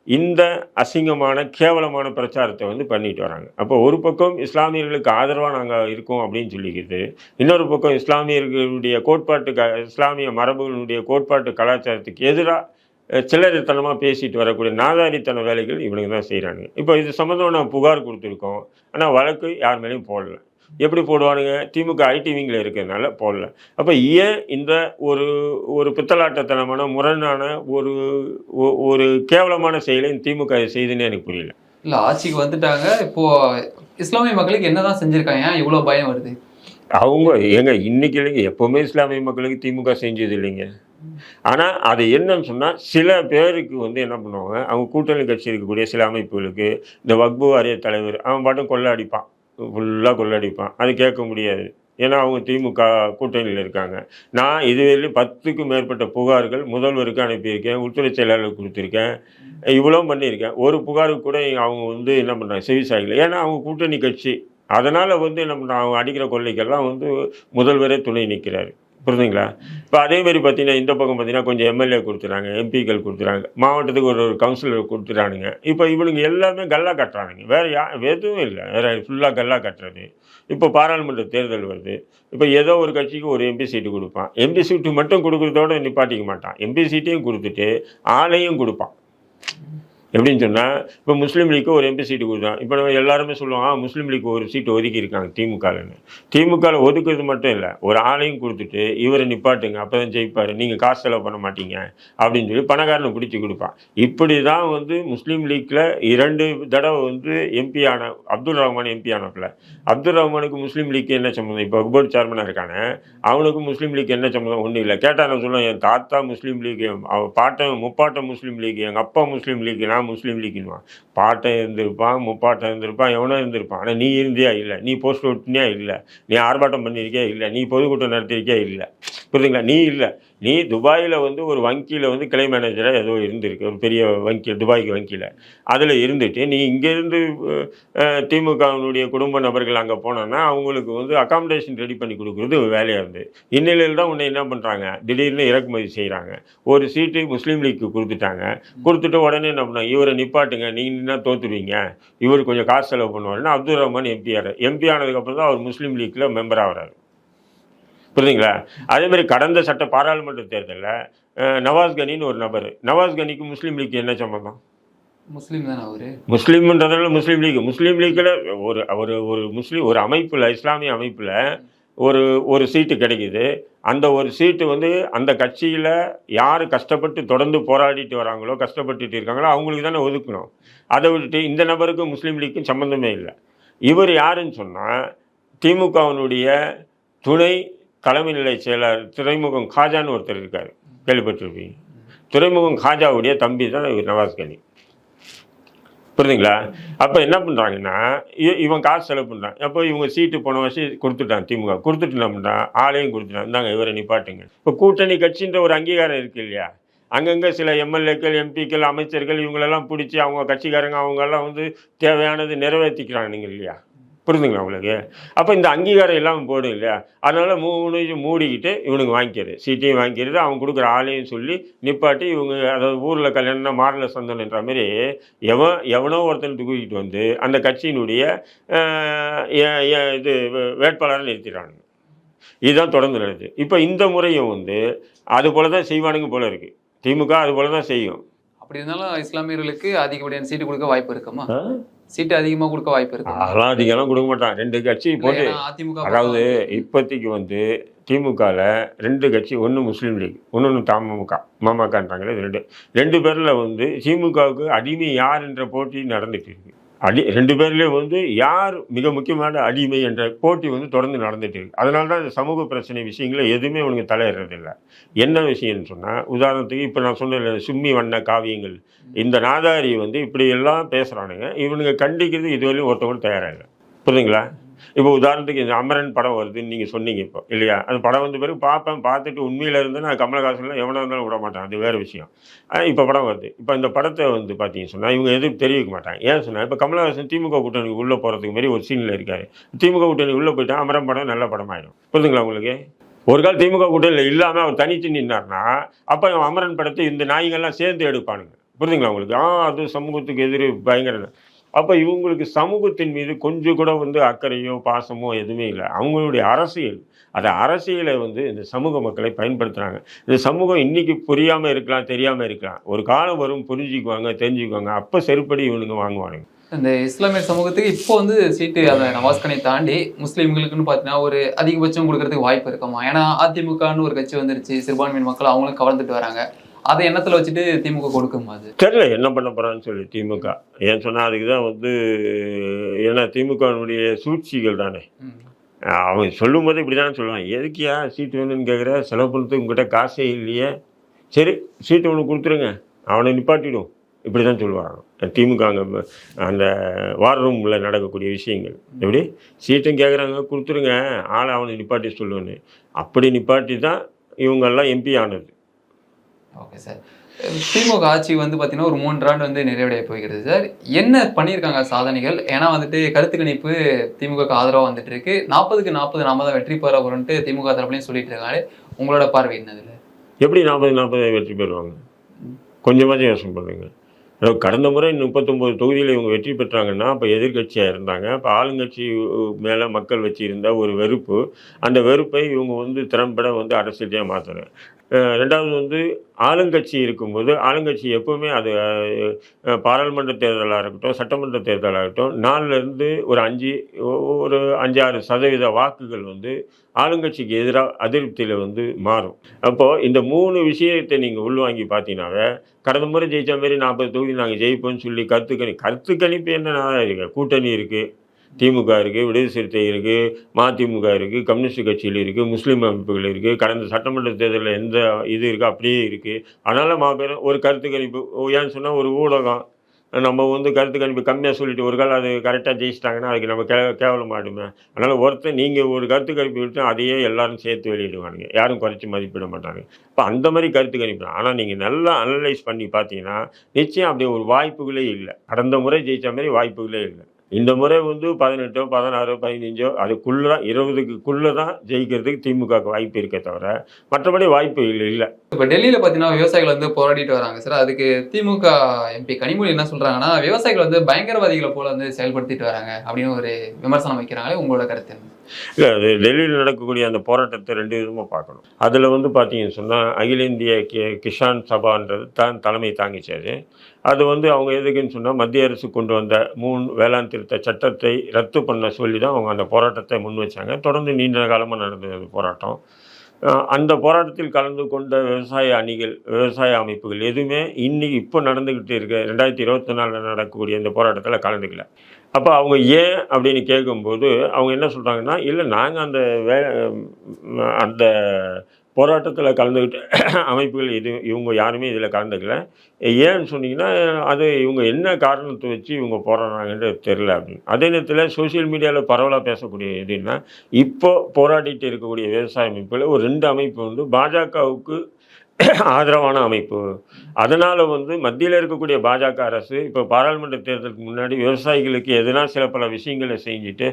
[SPEAKER 1] இந்த அசிங்கமான கேவலமான பிரச்சாரத்தை வந்து பண்ணிட்டு வராங்க. அப்போ ஒரு பக்கம் இஸ்லாமியர்களுக்கு ஆதரவாக நாங்கள் இருக்கோம் அப்படின்னு சொல்லிக்கிறது இன்னொரு பக்கம் இஸ்லாமியர்களுடைய கோட்பாட்டு க இஸ்லாமிய மரபுகளுடைய கோட்பாட்டு கலாச்சாரத்துக்கு எதிராக சில்லறைத்தனமாக பேசிட்டு வரக்கூடிய நாதாரித்தன வேலைகள் இவனுங்க தான் செய்கிறாங்க இப்போ இது சம்மந்தமாக நான் புகார் கொடுத்துருக்கோம். ஆனால் வழக்கு யார் மேலேயும் போடலை. எப்படி போடுவானுங்க? திமுக ஐடி விங்கில் இருக்கிறதுனால போடல. அப்போ ஏன் இந்த ஒரு ஒரு பித்தலாட்டத்தனமான முரணான ஒரு ஒரு கேவலமான செயலை திமுக செய்துன்னு எனக்கு புரியல.
[SPEAKER 2] இல்ல ஆட்சிக்கு வந்துட்டாங்க. இப்போ இஸ்லாமிய மக்களுக்கு என்னதான் செஞ்சிருக்காங்க? ஏன் இவ்வளவு பயம் வருது?
[SPEAKER 1] அவங்க ஏங்க இன்னைக்கு இல்லைங்க. எப்போவுமே இஸ்லாமிய மக்களுக்கு திமுக செஞ்சது இல்லைங்க. ஆனால் அது என்னன்னு சொன்னால் சில பேருக்கு வந்து என்ன பண்ணுவாங்க? அவங்க கூட்டணி கட்சி இருக்கக்கூடிய சில அமைப்புகளுக்கு இந்த வக்பு வாரிய தலைவர் அவன் பாட்டும் கொள்ளடிப்பான் ஃபுல்லாக கொள்ளடிப்பான். அது கேட்க முடியாது. ஏன்னா அவங்க திமுக கூட்டணியில் இருக்காங்க. நான் இதுவரையிலும் பத்துக்கும் மேற்பட்ட புகார்கள் முதல்வருக்கு அனுப்பியிருக்கேன் உள்துறை செயலாளருக்கு கொடுத்துருக்கேன். இவ்வளோ பண்ணியிருக்கேன். ஒரு புகாருக்கு கூட அவங்க வந்து என்ன பண்ணுறாங்க செவி ஏன்னா அவங்க கூட்டணி கட்சி. அதனால் வந்து என்ன பண்ணுறாங்க அவங்க அடிக்கிற கொள்ளைக்கெல்லாம் வந்து முதல்வரே துணை நிற்கிறாரு. புரியுதுங்களா இப்போ அதே மாதிரி பார்த்தீங்கன்னா இந்த பக்கம் பார்த்தீங்கன்னா கொஞ்சம் எம்எல்ஏ கொடுத்துறாங்க எம்பிக்கள் கொடுத்துறாங்க மாவட்டத்துக்கு ஒரு ஒரு கவுன்சிலர் கொடுத்துறானுங்க. இப்போ இவளுங்க எல்லாமே கல்லா கட்டுறானுங்க. வேறு யா எதுவும் இல்லை. வேறு ஃபுல்லாக கல்லா கட்டுறது. இப்போ பாராளுமன்ற தேர்தல் வருது. இப்போ ஏதோ ஒரு கட்சிக்கு ஒரு எம்பி சீட்டு கொடுப்பான். எம்பி சீட்டு மட்டும் கொடுக்குறதோட நிப்பாட்டிக்க மாட்டான். எம்பி சீட்டையும் கொடுத்துட்டு ஆளையும் கொடுப்பான். எப்படின்னு சொன்னால் இப்போ முஸ்லீம் லீக்கு ஒரு எம்பி சீட்டு கொடுத்தான் இப்போ நம்ம எல்லாருமே சொல்லுவோம் ஆ முஸ்லீம் லீக் ஒரு சீட்டு ஒதுக்கி இருக்காங்க திமுகலன்னு. திமுகவில் ஒதுக்குறது மட்டும் இல்லை ஒரு ஆளையும் கொடுத்துட்டு இவரை நிப்பாட்டுங்க அப்போ தான் ஜெயிப்பார் நீங்கள் காசு செலவு பண்ண மாட்டீங்க அப்படின்னு சொல்லி பணக்காரனை பிடிச்சி கொடுப்பான். இப்படி தான் வந்து முஸ்லீம் லீக்கில் இரண்டு தடவை வந்து எம்பி ஆன அப்துல் ரஹ்மான் எம்பி ஆனப்பில். அப்துல் ரஹ்மானுக்கு முஸ்லீம் லீக் என்ன சம்மந்தம் இப்போ போர்டு சேர்மனாக இருக்கானே அவனுக்கு முஸ்லீம் லீக் என்ன சம்மந்தம் ஒன்றும் இல்லை. கேட்டால் நான் சொல்லுவேன் என் தாத்தா முஸ்லீம் லீக் அவன் பாட்டன் முப்பாட்டன் முஸ்லீம் லீக் எங்கள் அப்பா முஸ்லீம் லீக் நான் முஸ்லீம் லீக்னுவான் பாட்டன் இருந்திருப்பான் முப்பாட்டம் இருந்திருப்பான் எவனோ இருந்திருப்பான். ஆனால் நீ இருந்தியா? இல்லை. நீ போஸ்ட் ஒட்டினியா இல்லை. நீ ஆர்ப்பாட்டம் பண்ணியிருக்கியா? இல்லை. நீ பொதுக்கூட்டம் நடத்தியிருக்கியா? இல்லை. புரியுதுங்களா? நீ இல்லை. நீ துபாயில் வந்து ஒரு வங்கியில் வந்து கிளை மேனேஜராக ஏதோ இருந்திருக்கு. ஒரு பெரிய வங்கி துபாய்க்கு வங்கியில். அதில் இருந்துட்டு நீ இங்கேருந்து திமுகவினுடைய குடும்ப நபர்கள் அங்கே போனோன்னா அவங்களுக்கு வந்து அகாமடேஷன் ரெடி பண்ணி கொடுக்குறது வேலையாக இருந்து இந்நிலையில் தான் உன்னை என்ன பண்ணுறாங்க திடீர்னு இறக்குமதி செய்கிறாங்க ஒரு சீட்டு முஸ்லீம் லீக்கு கொடுத்துட்டாங்க. கொடுத்துட்டு உடனே என்ன பண்ணாங்க இவரை நிப்பாட்டுங்க. நீங்கள் என்ன தோற்றுடுவீங்க இவர் கொஞ்சம் காசு செலவு பண்ணுவாருன்னா அப்துல் ரஹ்மான் எம்பி ஆகிறார் எம்பி ஆனதுக்கப்புறம் தான் அவர் முஸ்லீம் லீக்கில் மெம்பர் ஆகிறார். புரியுதுங்களா? அதே மாதிரி கடந்த சட்ட பாராளுமன்ற தேர்தலில் நவாஸ் கனின்னு ஒரு நபர். நவாஸ் கனிக்கு முஸ்லீம் லீக் என்ன சம்பந்தம்?
[SPEAKER 2] முஸ்லீம் தானே அவரு?
[SPEAKER 1] முஸ்லீம்ன்றதுனால முஸ்லீம் லீக். முஸ்லீம் லீக்கில் ஒரு ஒரு ஒரு முஸ்லீம் ஒரு அமைப்பில் இஸ்லாமிய அமைப்பில் ஒரு ஒரு சீட்டு கிடைக்குது. அந்த ஒரு சீட்டு வந்து அந்த கட்சியில் யார் கஷ்டப்பட்டு தொடர்ந்து போராடிட்டு வராங்களோ கஷ்டப்பட்டுட்டு இருக்காங்களோ அவங்களுக்கு தானே ஒதுக்கணும். அதை விட்டுட்டு இந்த நபருக்கும் முஸ்லீம் லீக்கும் சம்மந்தமே இல்லை. இவர் யாருன்னு சொன்னால் திமுகவினுடைய துணை தலைமை நிலை செயலர் துறைமுகம் காஜான்னு ஒருத்தர் இருக்கார். கேள்விப்பட்டிருப்பீங்க. துறைமுகம் காஜாவுடைய தம்பி தான் இவர் நவாஸ் கனி. புரியுதுங்களா? அப்போ என்ன பண்ணுறாங்கன்னா இவன் காசு செலவு பண்ணுறான் அப்போ இவங்க சீட்டு போன வருஷம் கொடுத்துட்டான் திமுக. கொடுத்துட்டு என்ன பண்ணுறான் ஆளையும் கொடுத்துட்டான். இந்தாங்க இவரை நிப்பாட்டுங்க இப்போ கூட்டணி கட்சின்ற ஒரு அங்கீகாரம் இருக்கு இல்லையா? அங்கங்கே சில எம்எல்ஏக்கள் எம்பிக்கள் அமைச்சர்கள் இவங்களெல்லாம் பிடிச்சி அவங்க கட்சிக்காரங்க அவங்கெல்லாம் வந்து தேவையானது நிறைவேற்றிக்கிறாங்க இல்லையா? புரிதுங்களா உங்களுக்கு? அப்போ இந்த அங்கீகாரம் எல்லாம் போடும் இல்லையா? அதனால் மூணு மூடிக்கிட்டு இவனுக்கு வாங்கிக்கிறது. சீட்டையும் வாங்கிக்கிறது. அவன் கொடுக்குற ஆளையும் சொல்லி நிப்பாட்டி இவங்க அதாவது ஊரில் கல்யாணம்னா மாடல சந்தனன்ற மாதிரி எவன் எவனோ ஒருத்தன் தூக்கிட்டு வந்து அந்த கட்சியினுடைய இது வேட்பாளரை நிறுத்திடுறானுங்க. இதுதான் தொடர்ந்து நடக்குது. இப்போ இந்த முறையும் வந்து அது போல தான் செய்வானுங்க போல இருக்கு. திமுக அது போல தான் செய்யும்.
[SPEAKER 2] அப்படி இருந்தாலும் இஸ்லாமியர்களுக்கு அதிகப்படியான சீட்டு கொடுக்க வாய்ப்பு இருக்குமா? சீட்டு அதிகமா கொடுக்க வாய்ப்பு இருக்கு.
[SPEAKER 1] அதெல்லாம் அதிகம்லாம் கொடுக்க மாட்டான் ரெண்டு கட்சி போட்டு.
[SPEAKER 2] அதிமுக
[SPEAKER 1] அதாவது இப்போதைக்கு வந்து திமுகவில் ரெண்டு கட்சி ஒன்று முஸ்லீம் லீக் இன்னொன்று தமுக மமகன்றாங்களே ரெண்டு. ரெண்டு பேரில் வந்து திமுகவுக்கு அடிமை யார் என்ற போட்டி நடந்துட்டு இருக்கு. அடி ரெண்டு பேர்லேயும் வந்து யார் மிக முக்கியமான அடிமை என்ற போட்டி வந்து தொடர்ந்து நடந்துட்டு இருக்கு. அதனால தான் இந்த சமூக பிரச்சனை விஷயங்களை எதுவுமே உனக்கு தலையிடுறதில்ல. என்ன விஷயம்னு சொன்னால் உதாரணத்துக்கு இப்போ நான் சொன்ன சும்மி வண்ண காவியங்கள். இந்த நாதாரி வந்து இப்படி எல்லாம் பேசுகிறானுங்க இவனுங்க கண்டிக்கிறது இதுவரையும் ஒருத்தவங்க தயாராகல புரியுதுங்களா? இப்போ உதாரணத்துக்கு இந்த அமரன் படம் வருதுன்னு நீங்கள் சொன்னீங்க இப்போ இல்லையா? அந்த படம் வந்த பிறகு பார்ப்பேன் பார்த்துட்டு உண்மையில் இருந்து நான் கமலஹாசன்லாம் எவனாக இருந்தாலும் விட மாட்டேன் அது வேறு விஷயம். ஆனால் இப்போ படம் வருது. இப்போ இந்த படத்தை வந்து பார்த்தீங்கன்னு சொன்னால் இவங்க எதுவும் தெரிவிக்க மாட்டாங்க. ஏன் சொன்னால் இப்போ கமலஹாசன் திமுக கூட்டணிக்கு உள்ளே போகிறதுக்கு மாரி ஒரு சீனில் இருக்கார். திமுக கூட்டணி உள்ளே போயிட்டா அமரன் படம் நல்ல படம் ஆயிடும் புரியுதுங்களா உங்களுக்கு? ஒரு கால் திமுக கூட்டணியில் இல்லாமல் அவர் தனித்து நின்னார்னா அப்போ அவன் அமரன் படத்தை இந்த நாய்கள்லாம் சேர்ந்து எடுப்பானுங்க. புரியுதுங்களா உங்களுக்கு? ஆ அது சமூகத்துக்கு எதிர் பயங்கர அப்போ இவங்களுக்கு சமூகத்தின் மீது கொஞ்சம் கூட வந்து அக்கறையோ பாசமோ எதுவுமே இல்லை. அவங்களுடைய அரசியல் அந்த அரசியலை வந்து இந்த சமூக மக்களை பயன்படுத்துகிறாங்க இந்த சமூகம் இன்றைக்கி புரியாமல் இருக்கலாம் தெரியாமல் இருக்கலாம். ஒரு காலம் வரும் புரிஞ்சுக்குவாங்க தெரிஞ்சுக்குவாங்க. அப்போ செருப்படி இவனுங்க வாங்குவானுங்க.
[SPEAKER 2] இந்த இஸ்லாமிய சமூகத்துக்கு இப்போ வந்து சீட்டு அந்த நவாஸ்கனை தாண்டி முஸ்லீம்களுக்குன்னு பார்த்தீங்கன்னா ஒரு அதிகபட்சம் கொடுக்கறதுக்கு வாய்ப்பு இருக்குமா? ஏன்னா அதிமுகன்னு ஒரு கட்சி வந்துருச்சு சிறுபான்மையின் மக்கள் அவங்களும் கவர்ந்துட்டு வராங்க. அதை எண்ணத்துல வச்சுட்டு திமுக கொடுக்குமா அது.
[SPEAKER 1] தெரியல என்ன பண்ண போகிறான்னு சொல்லி திமுக. ஏன் சொன்னால் அதுக்கு தான் வந்து ஏன்னா திமுகவினுடைய சூழ்ச்சிகள் தானே. அவன் சொல்லும்போது இப்படி தானே சொல்லுவான் எதுக்கியா சீட்டு வேணும்னு கேட்குற செலவு பண்ணுறதுக்கு உங்ககிட்ட காசே இல்லையே. சரி சீட்டு ஒன்று கொடுத்துருங்க. அவனை நிப்பாட்டிடும். இப்படி தான் சொல்லுவாங்க. திமுக அங்கே அந்த வார் ரூமில் நடக்கக்கூடிய விஷயங்கள். எப்படி? சீட்டும் கேட்குறாங்க கொடுத்துருங்க. ஆளை அவனை நிப்பாட்டி சொல்லுவேன்னு அப்படி நிப்பாட்டி தான் இவங்கெல்லாம் எம்பி ஆனது.
[SPEAKER 2] ஓகே சார் திமுக ஆட்சி வந்து பார்த்தீங்கன்னா ஒரு மூன்று ஆண்டு வந்து நிறைவடைய போகிறது சார் என்ன பண்ணியிருக்காங்க சாதனைகள்? ஏன்னா வந்துட்டு கருத்து கணிப்பு திமுகக்கு ஆதரவாக வந்துட்டு இருக்கு நாற்பதுக்கு நாற்பது நாம தான் வெற்றி பெற வரும்ட்டு திமுக தரப்புலையும் சொல்லிட்டு இருக்காங்க உங்களோட பார்வை என்னதுல
[SPEAKER 1] எப்படி நாற்பது நாற்பது வெற்றி பெறுவாங்க? கொஞ்சமாச்சும் யோசனை பண்ணுங்க. கடந்த முறை முப்பத்தொம்போது தொகுதியில் இவங்க வெற்றி பெற்றாங்கன்னா அப்போ எதிர்க்கட்சியாக இருந்தாங்க. அப்போ ஆளுங்கட்சி மேலே மக்கள் வச்சுருந்த ஒரு வெறுப்பு அந்த வெறுப்பை இவங்க வந்து திறம்பட வந்து அரசியலையாக மாற்றணும் ரெண்டாவது வந்து ஆளுங்கட்சி இருக்கும்போது ஆளுங்கட்சி எப்போவுமே அது பாராளுமன்ற தேர்தலாக இருக்கட்டும் சட்டமன்ற தேர்தலாக இருக்கட்டும் நாலுலேருந்து ஒரு அஞ்சு ஒ- ஒரு அஞ்சாறு சதவீத வாக்குகள் வந்து ஆளுங்கட்சிக்கு எதிராக அதிருப்தியில் வந்து மாறும். அப்போது இந்த மூணு விஷயத்தை நீங்கள் உள்வாங்கி பார்த்தீங்கன்னாவே கடந்த முறை ஜெயித்த மாதிரி நாற்பது தொகுதி நாங்கள் ஜெயிப்போம்னு சொல்லி கருத்து கணி கருத்து கணிப்பு என்ன இருக்கு? கூட்டணி இருக்குது திமுக இருக்குது விடுதலை சிறுத்தை இருக்குது மதிமுக இருக்குது கம்யூனிஸ்ட் கட்சியில் இருக்குது முஸ்லீம் அமைப்புகள் இருக்குது கடந்த சட்டமன்ற தேர்தலில் எந்த இது இருக்குது அப்படியே இருக்குது அதனால் மாபெரும் ஒரு கருத்து கணிப்பு ஓ, ஏன்னு சொன்னால் ஒரு ஊடகம். நம்ம வந்து கருத்து கணிப்பு கம்மியாக சொல்லிட்டு ஒரு காலம் அது கரெக்டாக ஜெயிச்சிட்டாங்கன்னா அதுக்கு நம்ம கே கேவலமாடுமே அதனால் ஒருத்தர் நீங்கள் ஒரு கருத்து கணிப்பு விட்டு அதையே எல்லாரும் சேர்த்து வெளியிடுவானுங்க. யாரும் குறைச்சி மதிப்பிட மாட்டாங்க. இப்போ அந்த மாதிரி கருத்து கணிப்பு. ஆனால் நீங்கள் நல்லா அனலைஸ் பண்ணி பார்த்தீங்கன்னா நிச்சயம் அப்படி ஒரு வாய்ப்புகளே இல்லை. கடந்த முறை ஜெயித்த மாதிரி வாய்ப்புகளே இல்லை. இந்த முறை வந்து பதினெட்டோ பதினாறோ பதினஞ்சோ அதுக்குள்ளே தான் இருபதுக்குள்ளே தான் ஜெயிக்கிறதுக்கு திமுகவுக்கு வாய்ப்பு இருக்கே தவிர மற்றபடி வாய்ப்பு இல்லை இல்லை.
[SPEAKER 2] இப்போ டெல்லியில் பார்த்தீங்கன்னா விவசாயிகள் வந்து போராடிட்டு வராங்க. சார் அதுக்கு திமுக எம்பி கனிமொழி என்ன சொல்கிறாங்கன்னா விவசாயிகள் வந்து பயங்கரவாதிகளை போல வந்து செயல்படுத்திட்டு வராங்க அப்படின்னு ஒரு விமர்சனம் வைக்கிறாங்களே உங்களோட கருத்து
[SPEAKER 1] இல்லை அது டெல்லியில் நடக்கக்கூடிய அந்த போராட்டத்தை ரெண்டு விதமாக பார்க்கணும். அதில் வந்து பார்த்தீங்கன்னு சொன்னால் அகில இந்திய கி கிஷான் சபான்றது தான் தலைமை தாங்கிச்சாரு. அது வந்து அவங்க எதுக்குன்னு சொன்னால் மத்திய அரசு கொண்டு வந்த மூணு வேளாண் திருத்த சட்டத்தை ரத்து பண்ண சொல்லி தான் அவங்க அந்த போராட்டத்தை முன் வச்சாங்க தொடர்ந்து நீண்ட காலமாக நடந்தது அந்த போராட்டம். அந்த போராட்டத்தில் கலந்து கொண்ட விவசாய அணிகள் விவசாய அமைப்புகள் எதுவுமே இன்னைக்கு இப்போ நடந்துக்கிட்டு இருக்க ரெண்டாயிரத்தி இருபத்தி நாலில் நடக்கக்கூடிய இந்த போராட்டத்தில் கலந்துக்கல. அப்போ அவங்க ஏன் அப்படின்னு கேட்கும்போது அவங்க என்ன சொல்கிறாங்கன்னா இல்லை நாங்கள் அந்த வே அந்த போராட்டத்தில் கலந்துக்கிட்ட அமைப்புகள் இது இவங்க யாருமே இதில் கலந்துக்கல. ஏன்னு சொன்னீங்கன்னா அது இவங்க என்ன காரணத்தை வச்சு இவங்க போராடுறாங்கன்றது தெரில அப்படின்னு. அதே நேரத்தில் சோஷியல் மீடியாவில் பரவலாக பேசக்கூடிய எதுன்னா இப்போ போராடிட்டு இருக்கக்கூடிய விவசாய அமைப்புகள் ஒரு ரெண்டு அமைப்பு வந்து பாஜகவுக்கு ஆதரவான அமைப்பு. அதனால் வந்து மத்தியில் இருக்கக்கூடிய பாஜக அரசு இப்போ பாராளுமன்ற தேர்தலுக்கு முன்னாடி விவசாயிகளுக்கு எதுனா சில பல விஷயங்களை செஞ்சுட்டு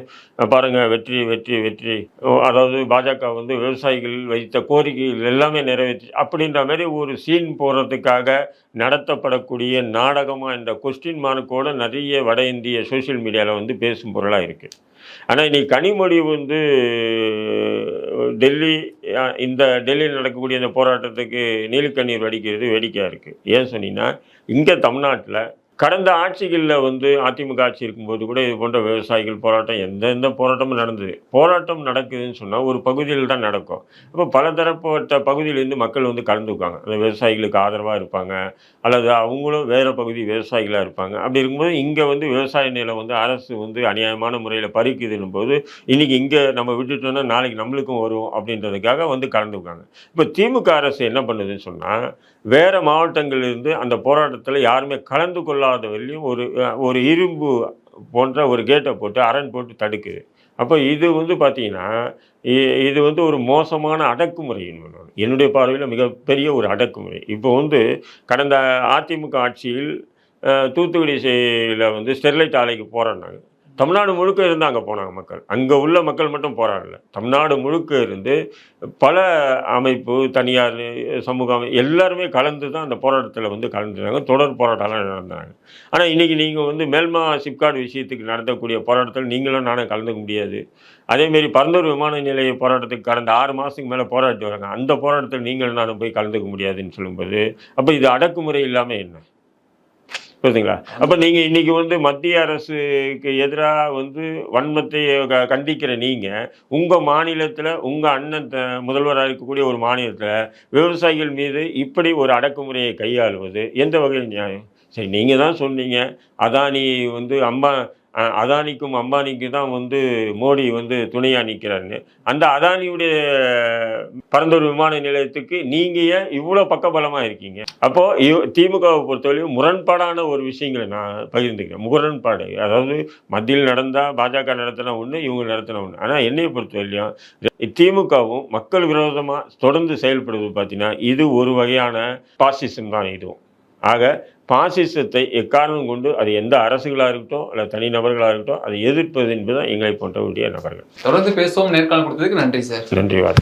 [SPEAKER 1] பாருங்கள் வெற்றி வெற்றி வெற்றி அதாவது பாஜக வந்து விவசாயிகள் வைத்த கோரிக்கைகள் எல்லாமே நிறைவேற்றி அப்படின்ற மாதிரி ஒரு சீன் போடுறதுக்காக நடத்தப்படக்கூடிய நாடகமாக இந்த கொஸ்டின் மார்க்கோடு நிறைய வட இந்திய சோஷியல் மீடியாவில் வந்து பேசும் பொருளாக இருக்குது ஆனால் இன்னைக்கு கனிமொழி வந்து டெல்லி இந்த டெல்லியில் நடக்கக்கூடிய இந்த போராட்டத்துக்கு நீலக்கண்ணீர் வடிக்கிறது வேடிக்கையாக இருக்குது ஏன் சொன்னீங்கன்னா இங்கே தமிழ்நாட்டில் கடந்த ஆட்சிகளில் வந்து அதிமுக ஆட்சி இருக்கும்போது கூட இது போன்ற விவசாயிகள் போராட்டம் எந்த எந்த போராட்டமும் நடந்தது. போராட்டம் நடக்குதுன்னு சொன்னால் ஒரு பகுதியில் தான் நடக்கும். அப்போ பலதரப்பட்ட பகுதியிலேருந்து மக்கள் வந்து கலந்துக்குவாங்க அந்த விவசாயிகளுக்கு ஆதரவாக இருப்பாங்க. அல்லது அவங்களும் வேறு பகுதி விவசாயிகளாக இருப்பாங்க. அப்படி இருக்கும்போது இங்கே வந்து விவசாய நிலம் வந்து அரசு வந்து அநியாயமான முறையில் பறிக்குதுன்னும் போது இன்றைக்கி இங்கே நம்ம விட்டுட்டோம்னா நாளைக்கு நம்மளுக்கும் வரும் அப்படின்றதுக்காக வந்து கலந்துக்குவாங்க இப்போ திமுக அரசு என்ன பண்ணுதுன்னு சொன்னால் வேறு மாவட்டங்கள்லேருந்து அந்த போராட்டத்தில் யாருமே கலந்து கொள்ளாத வரையிலும் ஒரு ஒரு இரும்பு போன்ற ஒரு கேட்டை போட்டு அரண் போட்டு தடுக்குது. அப்போ இது வந்து பார்த்தீங்கன்னா இ- இது வந்து ஒரு மோசமான அடக்குமுறை என்னுடைய- என்னுடைய பார்வையில் மிகப்பெரிய ஒரு அடக்குமுறை. இப்போ வந்து கடந்த அதிமுக ஆட்சியில் தூத்துக்குடி செய்யில் வந்து ஸ்டெர்லைட் ஆலைக்கு போகிறேன்னாங்க தமிழ்நாடு முழுக்க இருந்து அங்கே போனாங்க மக்கள். அங்கே உள்ள மக்கள் மட்டும் போராடல தமிழ்நாடு முழுக்க இருந்து பல அமைப்பு தனியார் சமூக அமை எல்லாருமே கலந்து தான் அந்த போராட்டத்தில் வந்து கலந்துட்டாங்க. தொடர் போராட்டம்லாம் நடந்தாங்க. ஆனால் இன்றைக்கி நீங்கள் வந்து மேல்மா சிப்காட் விஷயத்துக்கு நடத்தக்கூடிய போராட்டத்தில் நீங்களும் நானும் கலந்துக்க முடியாது. அதேமாரி பரந்தூர் விமான நிலைய போராட்டத்துக்கு கடந்த ஆறு மாதத்துக்கு மேலே போராட்டி வராங்க. அந்த போராட்டத்தில் நீங்கள் நானும் போய் கலந்துக்க முடியாதுன்னு சொல்லும்போது அப்போ இது அடக்குமுறை இல்லாமல் என்ன? புரியுதுங்களா? அப்போ நீங்கள் இன்னைக்கு வந்து மத்திய அரசுக்கு எதிராக வந்து வன்மத்தை க- கண்டிக்கிற நீங்கள் உங்கள் மாநிலத்தில் உங்கள் அண்ணன் த- முதல்வராக இருக்கக்கூடிய ஒரு மாநிலத்தில் விவசாயிகள் மீது இப்படி ஒரு அடக்குமுறையை கையாளுவது எந்த வகையில் நியாயம்? சரி நீங்கள் தான் சொன்னீங்க. அதானி வந்து அம்மா அதானிக்கும் அம்பானிக்கும் தான் வந்து மோடி வந்து துணையாக நிற்கிறாருன்னு அந்த அதானியுடைய பரந்தூர் விமான நிலையத்துக்கு நீங்கள் ஏன் இவ்வளோ பக்கபலமாக இருக்கீங்க? அப்போது திமுகவை பொறுத்தவரையும் முரண்பாடான ஒரு விஷயங்களை நான் பகிர்ந்துக்கிறேன். முரண்பாடு. அதாவது மத்தியில் நடந்தால் பாஜக நடத்தின ஒன்று இவங்க நடத்தின ஒன்று ஆனால் என்னையை பொறுத்தவரையிலும் திமுகவும் மக்கள் விரோதமாக தொடர்ந்து செயல்படுவது பார்த்தீங்கன்னா இது ஒரு வகையான பாசிசம் தான் இதுவும். ஆக பாசிசத்தை எக்காரணம் கொண்டு அது எந்த அரசுகளாக இருக்கட்டும் அல்லது தனிநபர்களாக இருக்கட்டும் அதை எதிர்ப்பது என்பதுதான் எங்களை போன்றவருடைய நபர்கள்.
[SPEAKER 2] தொடர்ந்து பேசுவோம். நேர்காணல் கொடுத்ததுக்கு நன்றி சார்.
[SPEAKER 1] நன்றி வார்த்தை